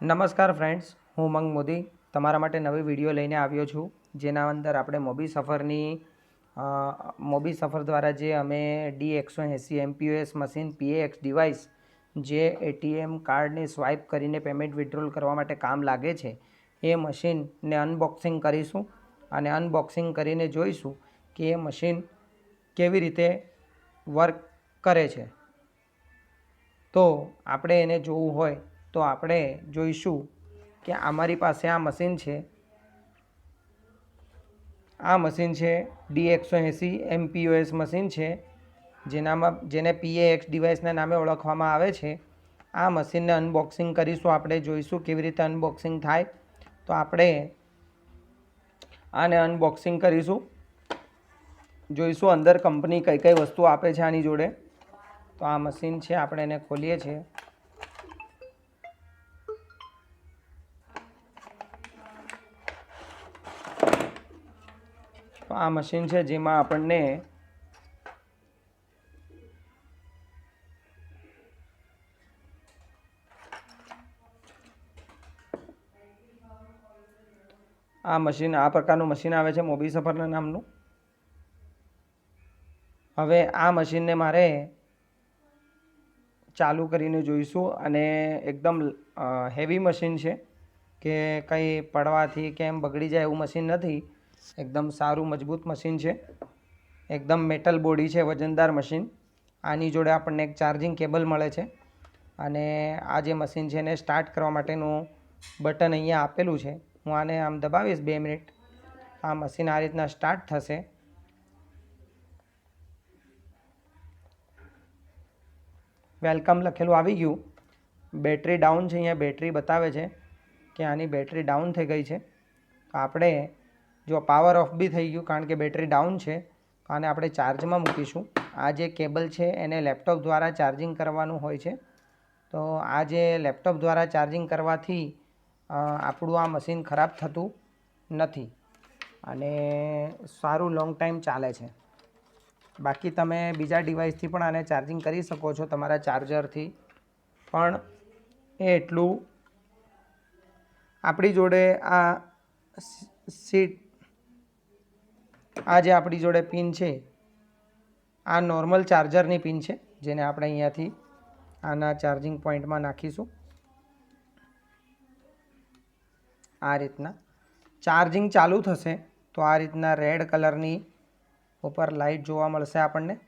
નમસ્કાર ફ્રેન્ડ્સ હું ઉમંગ મોદી. તમારા માટે નવી વીડિયો લઈને આવ્યો છું. જેના અંદર આપણે મોબી સફરની મોબી સફર દ્વારા જે અમે ડી એકસો એંસી એમપીએસ મશીન પીએએક્સ ડિવાઇસ જે એટીએમ કાર્ડને સ્વાઇપ કરીને પેમેન્ટ વિડ્રોલ કરવા માટે કામ લાગે છે, એ મશીનને અનબોક્સિંગ કરીશું અને અનબોક્સિંગ કરીને જોઈશું કે એ મશીન કેવી રીતે વર્ક કરે છે. તો આપણે એને જોવું હોય તો આપણે જોઈશું કે અમારી પાસે આ મશીન છે. આ મશીન છે ડી એકસો એંસી એમપીઓએસ મશીન છે. જેનામાં, જેને પીએએક્સ ડિવાઇસના નામે ઓળખવામાં આવે છે. આ મશીનને અનબોક્સિંગ કરીશું, આપણે જોઈશું કેવી રીતે અનબોક્સિંગ થાય. તો આપણે આને અનબોક્સિંગ કરીશું. જોઈશું અંદર કંપની કઈ કઈ વસ્તુ આપે છે આની જોડે. તો આ મશીન છે, આપણે એને ખોલીએ છીએ. તો આ મશીન છે જેમાં આપણને આ મશીન, આ પ્રકારનું મશીન આવે છે મોબી સફરના નામનું. હવે આ મશીનને મારે ચાલુ કરીને જોઈશું અને એકદમ હેવી મશીન છે કે કંઈ પડવાથી કેમ બગડી જાય એવું મશીન નથી. એકદમ સારું, મજબૂત મશીન છે. એકદમ મેટલ બોડી છે, વજનદાર મશીન. આની જોડે આપણને એક ચાર્જિંગ કેબલ મળે છે. અને આ જે મશીન છે એને સ્ટાર્ટ કરવા માટેનું બટન અહીંયા આપેલું છે. હું આને આમ દબાવીશ બે મિનિટ આ મશીન આ રીતના સ્ટાર્ટ થશે. વેલકમ લખેલું આવી ગયું. બેટરી ડાઉન છે અહીંયા બેટરી બતાવે છે કે આની બેટરી ડાઉન થઈ ગઈ છે. આપણે જો પાવર ઓફ બી થઈ ગયું, કારણ કે બેટરી ડાઉન છે આને આપણે ચાર્જમાં મૂકીશું. આ જે કેબલ છે, એને લેપટોપ દ્વારા ચાર્જિંગ કરવાનું હોય છે. તો આ જે લેપટોપ દ્વારા ચાર્જિંગ કરવાથી આપણું આ મશીન ખરાબ થતું નથી અને સારું લોંગ ટાઈમ ચાલે છે. બાકી તમે બીજા ડિવાઇસથી પણ આને ચાર્જિંગ કરી શકો છો, તમારા ચાર્જરથી પણ એ એટલું આપણી જોડે આ સીટ આ જે આપણી જોડે પિન છે. આ નોર્મલ ચાર્જરની પિન છે, જેને આપણે અહીંયાથી આના ચાર્જિંગ પોઈન્ટમાં નાખીશું. આ રીતના. ચાર્જિંગ ચાલુ થશે, તો આ રીતના રેડ કલરની ઉપર લાઇટ જોવા મળશે આપણને.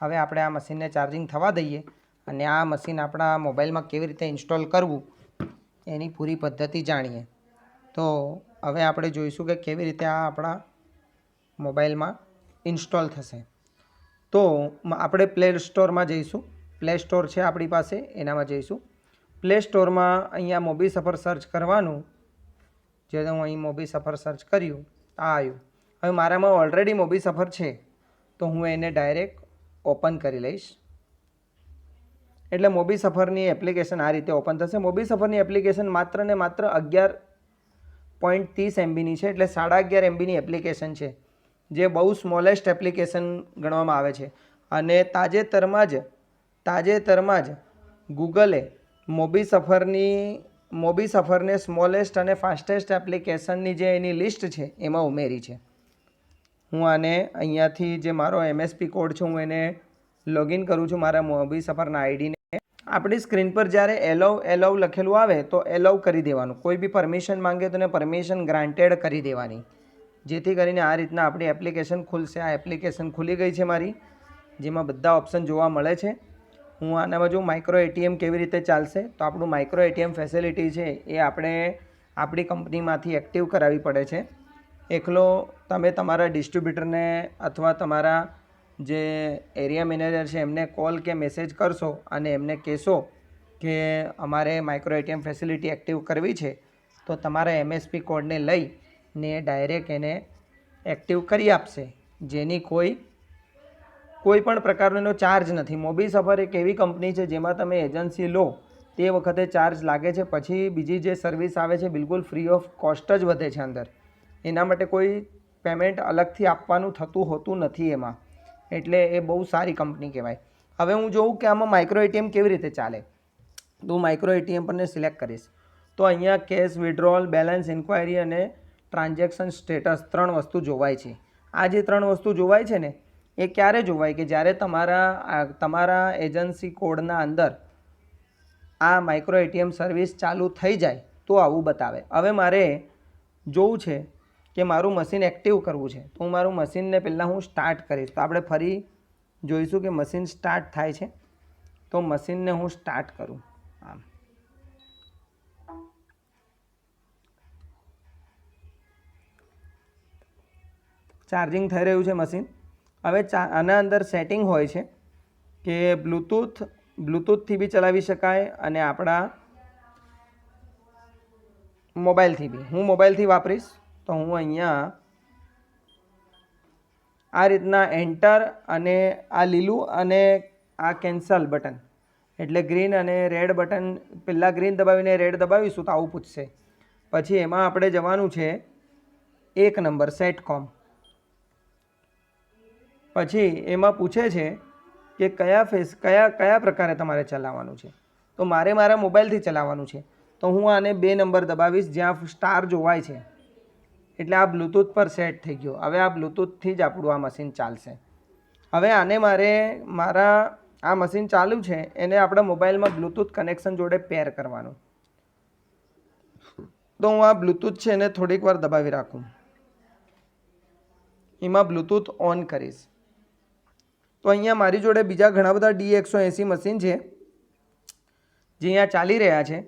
હવે આપણે આ મશીનને ચાર્જિંગ થવા દઈએ અને આ મશીન આપણા મોબાઈલમાં કેવી રીતે ઇન્સ્ટોલ કરવું, એની પૂરી પદ્ધતિ જાણીએ. તો હવે આપણે જોઈશું કે કેવી રીતે આ આપણા મોબાઈલમાં ઇન્સ્ટોલ થશે. તો આપણે પ્લે સ્ટોરમાં જઈશું. પ્લે સ્ટોર છે આપણી પાસે, એનામાં જઈશું. પ્લે સ્ટોરમાં અહીંયા મોબી સફર સર્ચ કરવાનું. જે હું અહીં મોબી સફર સર્ચ કર્યું, આ આવ્યું. હવે મારામાં ઓલરેડી મોબી સફર છે. તો હું એને ડાયરેક્ટ ઓપન કરી લઈશ. એટલે મોબી સફરની એપ્લિકેશન આ રીતે ઓપન થશે. મોબી સફરની એપ્લિકેશન માત્ર ને માત્ર અગિયાર પોઈન્ટ ત્રીસ એમબીની છે. એટલે સાડા અગિયાર એમબીની એપ્લિકેશન છે. જે બહુ સ્મોલેસ્ટ એપ્લિકેશન ગણવામાં આવે છે. અને તાજેતરમાં જ તાજેતરમાં જ ગૂગલે મોબી સફરની મોબી સફરને સ્મોલેસ્ટ અને ફાસ્ટેસ્ટ એપ્લિકેશનની જે એની લિસ્ટ છે, એમાં ઉમેરી છે. હું આને અહીંયાથી જે મારો એમએસપી કોડ છે, હું એને લોગિન કરું છું મારા મોબી સફરના આઈડીને આપણી સ્ક્રીન પર જ્યારે એલવ એલવ લખેલું આવે તો એલવ કરી દેવાનું. કોઈ બી પરમિશન માંગે તો એને પરમિશન ગ્રાન્ટેડ કરી દેવાની. જેથી કરીને આ રીતના આપણી એપ્લિકેશન ખુલશે. આ એપ્લિકેશન ખુલી ગઈ છે મારી, જેમાં બધા ઓપ્શન જોવા મળે છે. હું આના બાજુ માઇક્રો એટીએમ કેવી રીતે ચાલશે? તો આપણું માઇક્રો એટીએમ ફેસિલિટી છે એ આપણે આપણી કંપનીમાંથી એક્ટિવ કરાવવી પડે છે. એકલો તમે તમારા ડિસ્ટ્રીબ્યુટરને અથવા તમારા જે એરિયા મેનેજર છે એમને કોલ કે મેસેજ કરશો અને એમને કહેશો કે અમારે માઇક્રો એટીએમ ફેસિલિટી એક્ટિવ કરવી છે, તો તમારા એમએસપી કોડને લઈને ડાયરેક્ટ એને એક્ટિવ કરી આપશે. જેની કોઈ કોઈ પણ પ્રકારનો એનો ચાર્જ નથી. મોબી સફર એક એવી કંપની છે જેમાં તમે એજન્સી લો, તે વખતે ચાર્જ લાગે છે. પછી બીજી જે સર્વિસ આવે છે બિલકુલ ફ્રી ઓફ કોસ્ટ જ વધે છે અંદર. એના માટે કોઈ પેમેન્ટ અલગથી આપવાનું થતું હોતું નથી એમાં. એટલે એ બહુ સારી કંપની કહેવાય. હવે હું જોઉં કે આમાં માઇક્રો એટીએમ કેવી રીતે ચાલે. તો માઇક્રો એટીએમ પરને સિલેક્ટ કરીશ. તો અહીંયા કેશ વિડ્રોલ બેલેન્સ ઇન્ક્વાયરી અને ટ્રાન્ઝેક્શન સ્ટેટસ ત્રણ વસ્તુ જોવાય છે. આ જે ત્રણ વસ્તુ જોવાય છે ને, એ ક્યારે જોવાય કે જ્યારે તમારા તમારા એજન્સી કોડના અંદર આ માઇક્રો એટીએમ સર્વિસ ચાલુ થઈ જાય તો આવું બતાવે. હવે મારે જોવું છે કે મારું મશીન એક્ટિવ કરવું છે. તો હું મારું મશીનને પહેલાં હું સ્ટાર્ટ કરીશ. તો આપણે ફરી જોઈશું કે મશીન સ્ટાર્ટ થાય છે. તો મશીનને હું સ્ટાર્ટ કરું. ચાર્જિંગ થઈ રહ્યું છે મશીન. હવે આના અંદર સેટિંગ હોય છે કે બ્લૂટૂથ, બ્લૂટૂથથી બી ચલાવી શકાય અને આપણા મોબાઈલથી બી. હું મોબાઈલથી વાપરીશ તો હું અહીંયા આ રીતના એન્ટર અને આ લીલું અને આ કેન્સલ બટન. એટલે ગ્રીન અને રેડ બટન પહેલાં ગ્રીન દબાવીને રેડ દબાવીશું તો આવું પૂછશે. પછી એમાં આપણે જવાનું છે એક નંબર સેટ કોમ પછી એમાં પૂછે છે કે કયા ફેસ, કયા કયા પ્રકારે તમારે ચલાવવાનું છે? તો મારે મારા મોબાઈલથી ચલાવવાનું છે. તો હું આને બે નંબર દબાવીશ, જ્યાં સ્ટાર જોવાય છે. એટલે આ બ્લૂટૂથ પર સેટ થઈ ગયો. હવે આ બ્લૂટૂથથી જ આપણું આ મશીન ચાલશે. હવે આને મારે મારા, આ મશીન ચાલુ છે, એને આપણા મોબાઈલમાં બ્લૂટૂથ કનેક્શન જોડે પેર કરવાનું. તો હું આ બ્લૂટૂથ છે એને થોડીક વાર દબાવી રાખું. એમાં બ્લૂટૂથ ઓન કરીશ. તો અહીંયા મારી જોડે બીજા ઘણા બધા ડી એકસો એંસી મશીન છે, જે અહીંયા ચાલી રહ્યા છે.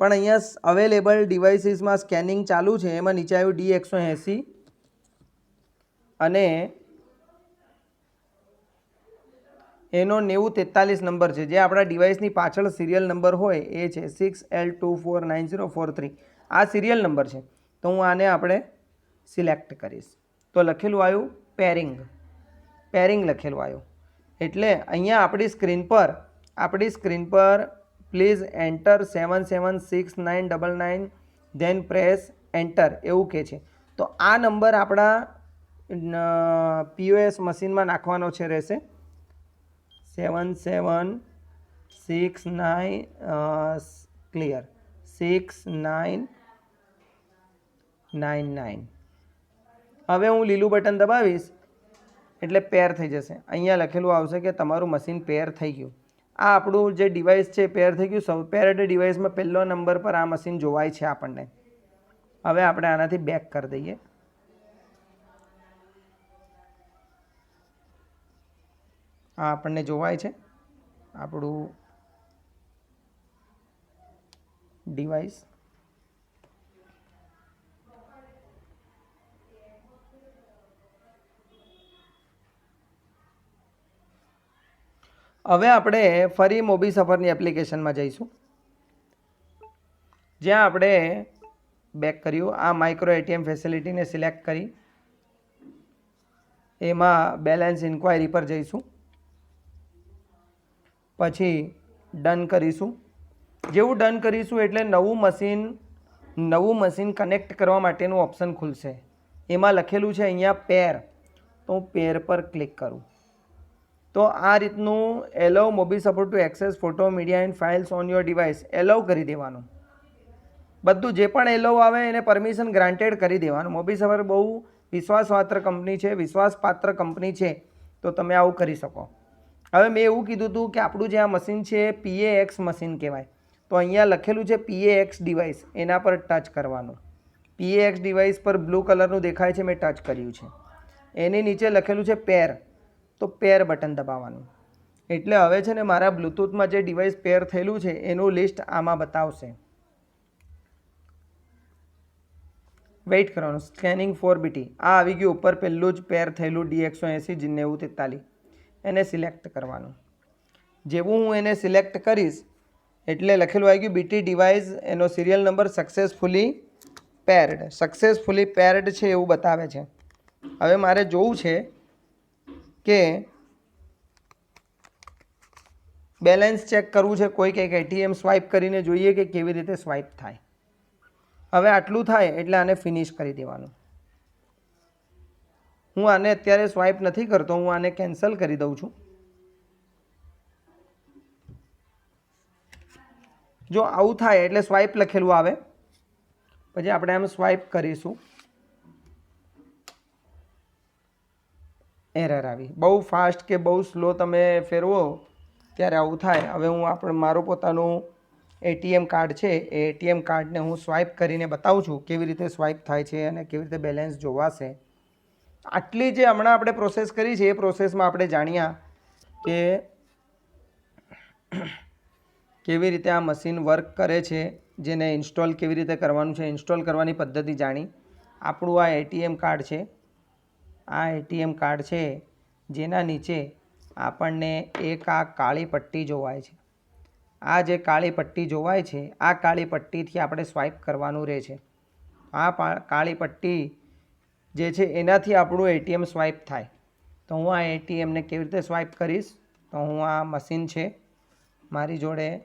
પણ અહીંયા અવેલેબલ ડિવાઇસીસમાં સ્કેનિંગ ચાલુ છે, એમાં નીચે આવ્યું ડી એકસો એંસી. અને એનો નેવું તેતાલીસ નંબર છે, જે આપણા ડિવાઇસની પાછળ સિરિયલ નંબર હોય, એ છે six L two four nine zero four three આ સિરિયલ નંબર છે. તો હું આને આપણે સિલેક્ટ કરીશ. તો લખેલું આવ્યું પેરિંગ પેરિંગ લખેલું આવ્યું. એટલે અહીંયા આપણી સ્ક્રીન પર, આપણી સ્ક્રીન પર please enter seven seven six nine double nine then press enter એવું કહે છે. તો આ નંબર આપણા પીઓએસ મશીનમાં નાખવાનો છે રહેશે. Seven seven six nine clear six nine nine nine હવે હું લીલું બટન દબાવીશ. એટલે પેર થઈ જશે. અહીંયા લખેલું આવશે કે તમારું મશીન પેર થઈ ગયું. આ આપણું જે ડિવાઇસ છે પેર થઈ ગયું. સૌ પેરેડ ડિવાઇસમાં પહેલો નંબર પર આ મશીન જોવાય છે આપણને. હવે આપણે આનાથી બેક કરી દઈએ. આ આપણને જોવાય છે. આપણું ડિવાઇસ હવે આપણે ફરી મોબી સફરની એપ્લિકેશનમાં જઈશું. જ્યાં આપણે બેક કર્યું, આ માઇક્રો એટીએમ ફેસિલિટીને સિલેક્ટ કરી. એમાં બેલેન્સ ઇન્ક્વાયરી પર જઈશું. પછી ડન કરીશું. જેવું ડન કરીશું એટલે નવું મશીન નવું મશીન કનેક્ટ કરવા માટેનું ઓપ્શન ખુલશે. એમાં લખેલું છે અહીંયા પેર તો હું પેર પર ક્લિક કરું. તો આ રીતનું allow Mobi support to access photo media and files on your device allow કરી દેવાનું. બધું જે પણ એલો આવે એને પરમિશન ગ્રાન્ટેડ કરી દેવાનું. મોબી સફર બહુ વિશ્વાસપાત્ર કંપની છે, વિશ્વાસપાત્ર કંપની છે, તો તમે આવું કરી શકો. હવે મેં એવું કીધું હતું કે આપણું જે આ મશીન છે પીએ એક્સ મશીન કહેવાય. તો અહીંયા લખેલું છે પીએ એક્સ ડિવાઇસ એના પર ટચ કરવાનું. પીએ એક્સ ડિવાઇસ પર બ્લુ કલરનું દેખાય છે, મેં ટચ કર્યું છે. એની નીચે લખેલું છે પેર તો પેર બટન દબાવવાનું. એટલે હવે છે ને મારા બ્લૂટૂથમાં જે ડિવાઇસ પેર થયેલું છે, એનું લિસ્ટ આમાં બતાવશે. વેઇટ કરવાનું સ્કેનિંગ ફોર બીટી આ આવી ગયું ઉપર પહેલું જ પેર થયેલું ડી એકસો એંસી જી નેવું તેતાલીસ એને સિલેક્ટ કરવાનું. જેવું હું એને સિલેક્ટ કરીશ, એટલે લખેલું આવી ગયું બીટી ડિવાઇસ એનો serial number successfully paired successfully paired છે એવું બતાવે છે. હવે મારે જોવું છે કે બેલેન્સ ચેક કરવું છે, કોઈ કંઈક એટીએમ સ્વાઇપ કરીને જોઈએ કે કેવી રીતે સ્વાઇપ થાય. હવે આટલું થાય એટલે આને ફિનિશ કરી દેવાનું. હું આને અત્યારે સ્વાઇપ નથી કરતો, હું આને કેન્સલ કરી દઉં છું. જો આવું થાય એટલે સ્વાઇપ લખેલું આવે. પછી આપણે આમ સ્વાઇપ કરીશું. એરર આવી. બહુ ફાસ્ટ કે બહુ સ્લો તમે ફેરવો, ત્યારે આવું થાય. હવે હું આપણે, મારું પોતાનું એટીએમ કાર્ડ છે, એ એટીએમ કાર્ડને હું સ્વાઇપ કરીને બતાવું છું, કેવી રીતે સ્વાઇપ થાય છે અને કેવી રીતે બેલેન્સ જોવાશે. આટલી જે હમણાં આપણે પ્રોસેસ કરી છે, એ પ્રોસેસમાં આપણે જાણ્યા કે કેવી રીતે આ મશીન વર્ક કરે છે, જેને ઇન્સ્ટોલ કેવી રીતે કરવાનું છે ઇન્સ્ટોલ કરવાની પદ્ધતિ જાણી. આપણું આ એટીએમ કાર્ડ છે આ એટીએમ કાર્ડ છે, જેના નીચે આપણને એક આ કાળી પટ્ટી જોવાય છે. આ જે કાળી પટ્ટી જોવાય છે, આ કાળી પટ્ટીથી આપણે સ્વાઇપ કરવાનું રહે છે. આ કાળી પટ્ટી જે છે, એનાથી આપણું એટીએમ સ્વાઇપ થાય. તો હું આ એટીએમને કેવી રીતે સ્વાઇપ કરીશ? તો હું આ મશીન છે, મારી જોડે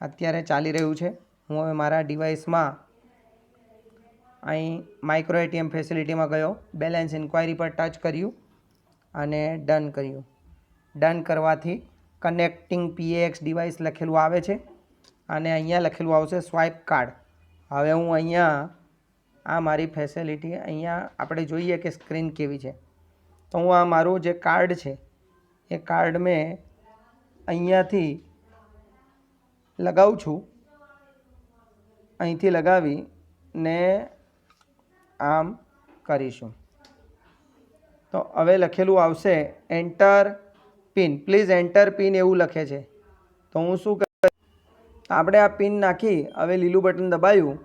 અત્યારે ચાલી રહ્યું છે. હું હવે મારા ડિવાઇસમાં અહીં માઇક્રો એટીએમ ફેસિલિટીમાં ગયો. બેલેન્સ ઇન્ક્વાયરી પર ટચ કર્યું અને ડન કર્યું. ડન કરવાથી કનેક્ટિંગ પીએક્સ ડિવાઇસ લખેલું આવે છે અને અહીંયા લખેલું આવશે સ્વાઇપ કાર્ડ હવે હું અહીંયા આ મારી ફેસિલિટી અહીંયા આપણે જોઈએ કે સ્ક્રીન કેવી છે. તો હું આ મારું જે કાર્ડ છે, એ કાર્ડ મેં અહીંયાથી લગાવું છું. અહીંથી લગાવી ને આમ કરીશું. તો હવે લખેલું આવશે enter pin please enter pin એવું લખે છે. તો હું શું આપણે આ પિન નાખી, હવે લીલું બટન દબાયું.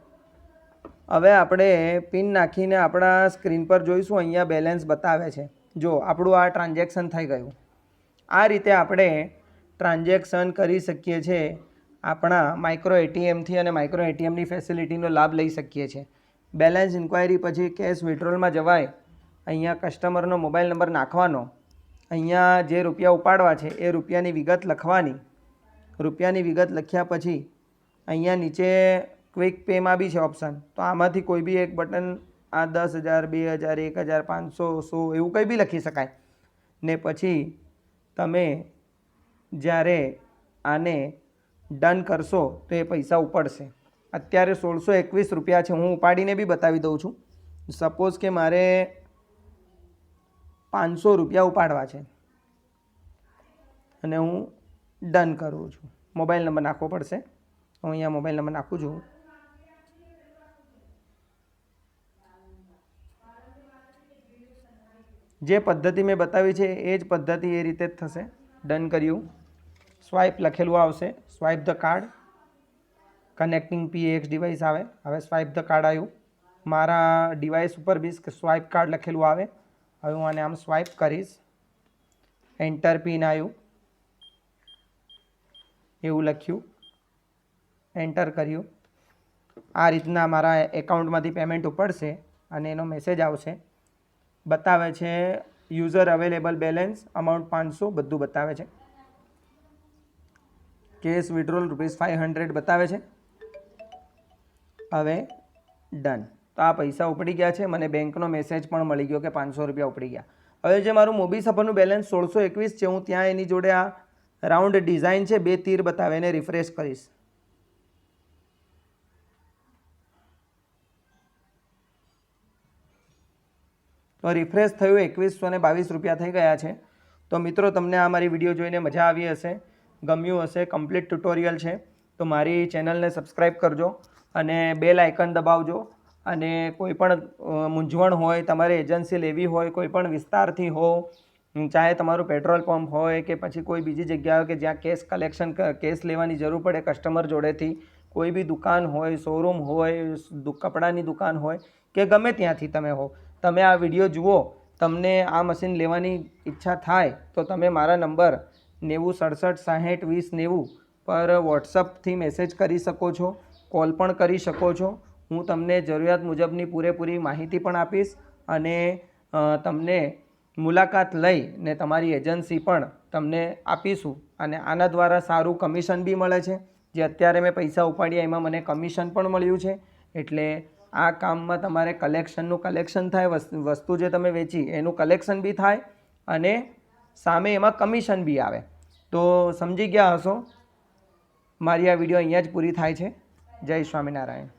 હવે આપણે પિન નાખીને આપણા સ્ક્રીન પર જોઈશું, અહીંયા બેલેન્સ બતાવે છે. જો, આપણું આ ટ્રાન્ઝેક્શન થઈ ગયું. આ રીતે આપણે ટ્રાન્ઝેક્શન કરી શકીએ છીએ, આપણા માઇક્રો એટીએમથી અને માઇક્રો એટીએમની ફેસિલિટીનો લાભ લઈ શકીએ છીએ. બેલેન્સ ઇન્ક્વાયરી પછી કેશ વિડ્રોલમાં જવાય, અહીંયા કસ્ટમરનો મોબાઈલ નંબર નાખવાનો, અહીંયા જે રૂપિયા ઉપાડવા છે એ રૂપિયાની વિગત લખવાની, રૂપિયાની વિગત લખ્યા પછી અહીંયા નીચે ક્વિક પેમાં બી છે ઓપ્શન તો આમાંથી કોઈ બી એક બટન આ દસ હજાર, બે હજાર, એક હજાર, પાંચસો, સો એવું કંઈ બી લખી શકાય. ને પછી તમે જ્યારે આને ડન કરશો તો એ પૈસા ઉપડશે. અત્યારે સોળસો એકવીસ રૂપિયા છે. હું ઉપાડીને બી બતાવી દઉં છું. સપોઝ કે મારે પાંચસો રૂપિયા ઉપાડવા છે. અને હું ડન કરું છું. મોબાઈલ નંબર નાખવો પડશે. હું અહીંયા મોબાઈલ નંબર નાખું છું. જે પદ્ધતિ મેં બતાવી છે, એ જ પદ્ધતિ એ રીતે જ થશે. ડન કર્યું. સ્વાઇપ લખેલું આવશે. Swipe the card connecting PAX device આવે. હવે સ્વાઇપ ધ કાર્ડ આવ્યું. મારા ડિવાઇસ ઉપર બી સ્વાઇપ કાર્ડ લખેલું આવે. હવે હું આને આમ સ્વાઇપ કરીશ. એન્ટર પિન આવ્યું. એવું લખ્યું. એન્ટર કર્યું. આ રીતના મારા એકાઉન્ટમાંથી પેમેન્ટ ઉપડશે અને એનો મેસેજ આવશે. બતાવે છે યુઝર અવેલેબલ બેલેન્સ અમાઉન્ટ પાંચસો બધું બતાવે છે. Cash withdrawal rupees five hundred બતાવે છે. હવે ડન તો આ પૈસા ઉપડી ગયા છે. મને બેંકનો મેસેજ પણ મળી ગયો કે પાંચસો રૂપિયા ઉપડી ગયા. હવે જે મારું મોબી સફરનું બેલેન્સ સોળસો એકવીસ છે, હું ત્યાં એની જોડે આ રાઉન્ડ ડિઝાઇન છે, બે તીર બતાવે, એને રિફ્રેશ કરીશ. તો રિફ્રેશ થયું એકવીસો ને બાવીસ રૂપિયા થઈ ગયા છે. તો મિત્રો, તમને આ મારી વીડિયો જોઈને મજા આવી હશે, ગમ્યું હશે કમ્પ્લીટ ટ્યુટોરિયલ છે, તો મારી ચેનલને સબસ્ક્રાઈબ કરજો. અને બેલ આઇકન દબાવજો. અને કોઈ પણ મૂંઝવણ હોય, તમારે એજન્સી લેવી હોય, કોઈ પણ વિસ્તારથી હો ચાહે તમારું પેટ્રોલ પંપ હોય કે પછી કોઈ બીજી જગ્યા હોય કે જ્યાં કેશ કલેક્શન કેશ લેવાની જરૂર પડે કસ્ટમર જોડેથી, કોઈ બી દુકાન હોય, શોરૂમ હોય કપડાની દુકાન હોય, કે ગમે ત્યાંથી તમે હો, તમે આ વીડિયો જુઓ, તમને આ મશીન લેવાની ઈચ્છા થાય, તો તમે મારા નંબર નેવું સડસઠ સાહીઠ વીસ નેવું પર વોટ્સઅપથી મેસેજ કરી શકો છો. કોલ પણ કરી શકો છો. હું તમને જરૂરિયાત મુજબની પૂરેપૂરી માહિતી પણ આપીશ અને તમને મુલાકાત લઈ ને તમારી એજન્સી પણ તમને આપીશું અને આના દ્વારા સારું કમિશન બી મળે છે. જે અત્યારે મેં પૈસા ઉપાડ્યા એમાં મને કમિશન પણ મળ્યું છે. એટલે આ કામમાં તમારે કલેક્શનનું કલેક્શન થાય, વસ- વસ્તુ જે તમે વેચી એનું કલેક્શન બી થાય અને સામે એમાં કમિશન બી આવે. તો સમજી ગયા હશો? મારી આ વીડિયો અહીંયા જ પૂરી થાય છે. જય સ્વામિનારાયણ.